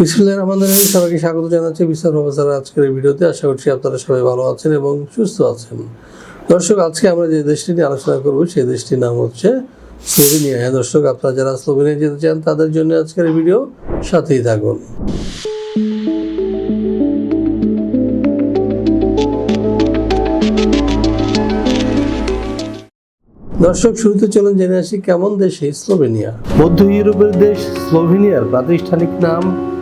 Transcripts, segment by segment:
বিসমুল্লাহ রহমান রহিম। সবাইকে স্বাগত জানাচ্ছি বিস্তার প্রফেসর আজকের ভিডিওতে। আশা করছি আপনারা সবাই ভালো আছেন এবং সুস্থ আছেন। দর্শক, আজকে আমরা যে দেশটি নিয়ে আলোচনা করব, সেই দেশটির নাম হচ্ছে স্লোভেনিয়া। হ্যাঁ দর্শক, আপনারা যারা স্লোভেনিয়া যেতে চান, তাদের জন্য আজকের ভিডিও সাথেই থাকুন। দর্শক, শুরুতে চলুন জেনে আসি কেমন দেশ স্লোভেনিয়া। মধ্য ইউরোপের দেশ স্লোভেনিয়ার প্রাতিষ্ঠানিক নাম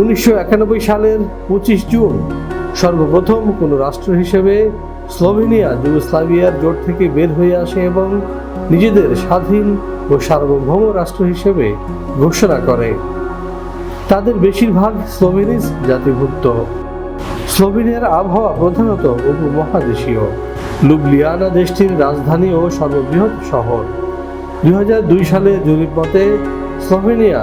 উনিশশো একানব্বই সালের পঁচিশ জুন সর্বপ্রথম কোনো রাষ্ট্র হিসেবে স্লোভেনিয়া, যুগোস্লাভিয়ার জোট থেকে বের হয়ে আসে এবং নিজেদের স্বাধীন ও সার্বভৌম রাষ্ট্র হিসেবে ঘোষণা করে। তাদের বেশিরভাগ স্লোভেনিস জাতিভুক্ত। স্লোভেনিয়ার আবহাওয়া প্রধানত উপমহাদেশীয়। লুবলিয়ানা দেশটির রাজধানী ও সর্ববৃহৎ শহর। দুই হাজার দুই সালে জরিপ মতে, স্লোভেনিয়া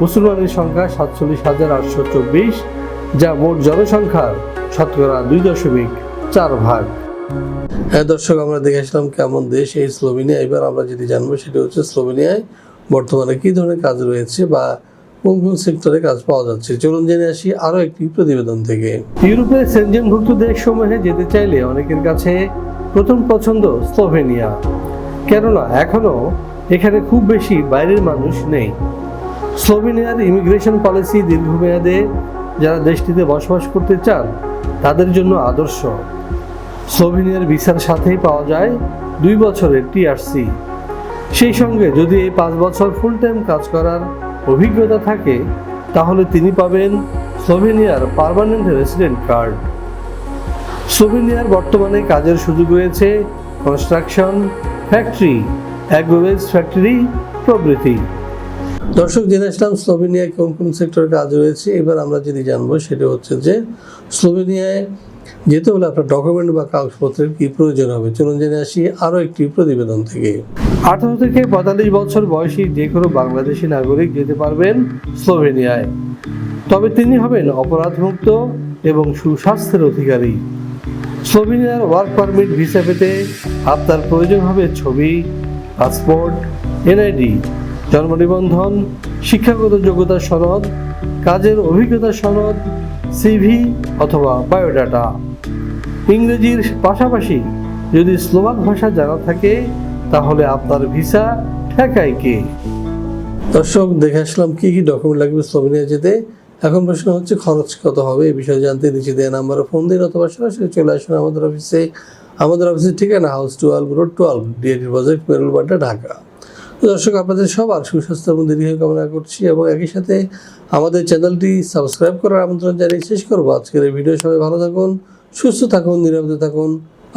মুসলমানের সংখ্যা সাতচল্লিশ হাজার আটশো চব্বিশ যা মোট জনসংখ্যার শতকরা দুই দশমিক চার ভাগ। হ্যাঁ দর্শক আমরা দেখে আসলাম কেমন দেশ এই স্লোভেনিয়া। এবার আমরা যেটি জানব সেটি হচ্ছে স্লোভেনিয়ায় বর্তমানে কী ধরনের কাজ রয়েছে বা কোন কোন সেক্টরে কাজ পাওয়া যাচ্ছে। চলুন জেনে আসি আরও একটি প্রতিবেদন থেকে। ইউরোপের সেনজেনভুক্ত দেশসমূহে যেতে চাইলে অনেকের কাছে প্রথম পছন্দ স্লোভেনিয়া। কেননা এখনও এখানে খুব বেশি বাইরের মানুষ নেই। স্লোভেনিয়ার ইমিগ্রেশন পলিসি দীর্ঘমেয়াদে যারা দেশটিতে বসবাস করতে চান, তাদের জন্য আদর্শ। স্লোভেনিয়ার ভিসার সাথেই পাওয়া যায় দুই বছরের টিআরসি সেই সঙ্গে যদি এই পাঁচ বছর ফুল টাইম কাজ করার অভিজ্ঞতা থাকে, তাহলে তিনি পাবেন স্লোভেনিয়ার পারমানেন্ট রেসিডেন্ট কার্ড স্লোভেনিয়ার বর্তমানে কাজের সুযোগ রয়েছে কনস্ট্রাকশন ফ্যাক্টরি অ্যাগ্রোভেজ ফ্যাক্টরি প্রভৃতি। দর্শক, জেনে আসলাম স্লোভেনিয়ায় কোন কোন সেক্টরে কাজ রয়েছে। এবার আমরা যেটি জানব সেটা হচ্ছে যে, স্লোভেনিয়ায় যেতে হলে আপনার ডকুমেন্ট বা কাগজপত্রের কি প্রয়োজন হবে? চলুন জেনে আসি আরও একটি প্রতিবেদন থেকে। আঠারো থেকে পঁয়তাল্লিশ বছর বয়সী যে কোনো বাংলাদেশি নাগরিক যেতে পারবেন স্লোভেনিয়ায়। তবে তিনি হবেন অপরাধমুক্ত এবং সুস্বাস্থ্যের অধিকারী। স্লোভেনিয়ার ওয়ার্ক পারমিট, ভিসা পেতে আপনার প্রয়োজন হবে ছবি, পাসপোর্ট, এনআইডি। জন্ম নিবন্ধন শিক্ষাগত যোগ্যতা সনদ, কাজের অভিজ্ঞতা সনদ সিভি অথবা বায়োডাটা। ইংরেজির পাশাপাশি যদি স্লোভাক ভাষা জানা থাকে, তাহলে আপনার ভিসা ঠেকায় কে? দর্শক, দেখে আসলাম কি কি ডকুমেন্ট লাগবে স্লোভেনিয়া যেতে। এখন প্রশ্ন হচ্ছে, খরচ কত হবে? এই বিষয়ে জানতে নিচে দেওয়া নাম্বারে ফোন দিন অথবা সরাসরি চলে আসুন আমাদের অফিসে আমাদের অফিসের ঠিকানা হাউস টুয়েলভ রোড টুয়েলভ ডিএডি প্রজেক্ট মেরুলবাড্ডা ঢাকা দর্শক, আপনাদের সবার সুস্বাস্থ্য এবং দীর্ঘ কামনা করছি এবং একই সাথে আমাদের চ্যানেলটি সাবস্ক্রাইব করার আমন্ত্রণ জানিয়ে শেষ করব। আজকের এই ভিডিও সবাই ভালো থাকুন, সুস্থ থাকুন, নিরাপদে থাকুন।